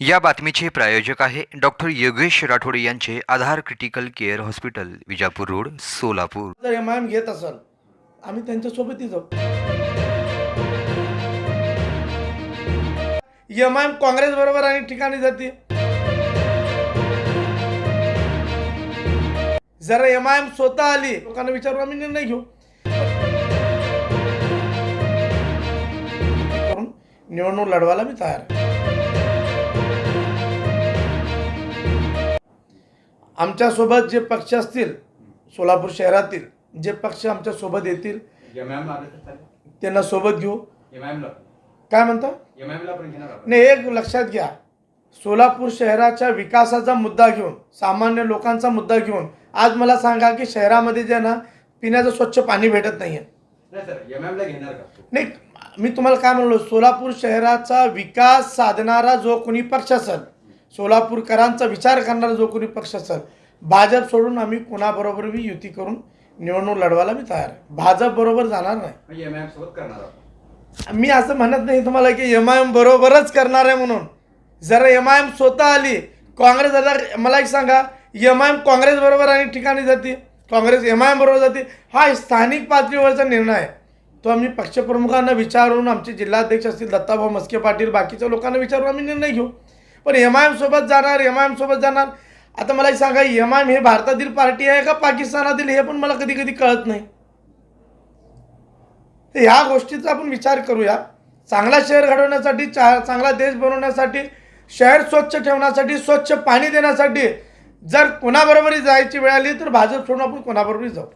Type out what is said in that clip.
या बातमीचे प्रायोजक आहे डॉक्टर योगेश राठोड यांचे Aadhaar critical care hospital Vijapur road Solapur. जर एम आय एम घेत असाल आम्ही त्यांच्यासोबतही जाऊ. एम आय एम काँग्रेस बरोबर अनेक ठिकाणी जाते. जरा एम आय एम स्वतः आली लोकांना विचारू आम्ही निर्णय घेऊ. करून निवडणूक लढवायला मी तयार आहे. आमच्यासोबत जे पक्ष असतील सोलापूर शहरातील जे पक्ष आमच्यासोबत येतील त्यांना सोबत घेऊ. काय म्हणता? नाही एक लक्षात घ्या. सोलापूर शहराच्या विकासाचा मुद्दा घेऊन सामान्य लोकांचा मुद्दा घेऊन आज मला सांगा की शहरामध्ये जे ना पिण्याचं स्वच्छ पाणी भेटत नाही नाही मी तुम्हाला काय म्हणलो सोलापूर शहराचा विकास साधणारा जो कोणी पक्ष असेल सोलापूरकरांचा विचार करणारा जो कोणी पक्ष असेल भाजप सोडून आम्ही कोणाबरोबरही युती करून निवडणूक लढवायला मी तयार आहे. भाजप बरोबर जाणार नाही. मी असं म्हणत नाही तुम्हाला की एम आय एम बरोबरच करणार आहे म्हणून. जर एम आय एम स्वतः आली काँग्रेस आता मला एक सांगा एम आय एम काँग्रेस बरोबर आणि ठिकाणी जाते? काँग्रेस एम आय एम बरोबर जाते? हा स्थानिक पातळीवरचा निर्णय आहे. तो आम्ही पक्षप्रमुखांना विचारून आमचे जिल्हाध्यक्ष असतील दत्ताभाऊ मस्के पाटील बाकीच्या लोकांना विचारून आम्ही निर्णय घेऊ. पण एम आय एम सोबत जाणार एम आय एम सोबत जाणार. आता मला सांगा एम आय एम हे भारतातील पार्टी आहे का पाकिस्तानातील? हे पण मला कधी कधी कळत नाही. तर ह्या गोष्टीचा आपण विचार करूया. चांगला शहर घडवण्यासाठी चा चांगला देश बनवण्यासाठी शहर स्वच्छ ठेवण्यासाठी स्वच्छ पाणी देण्यासाठी जर कोणाबरोबरही जायची वेळ आली तर भाजप सोडून आपण कोणाबरोबरही जाऊ.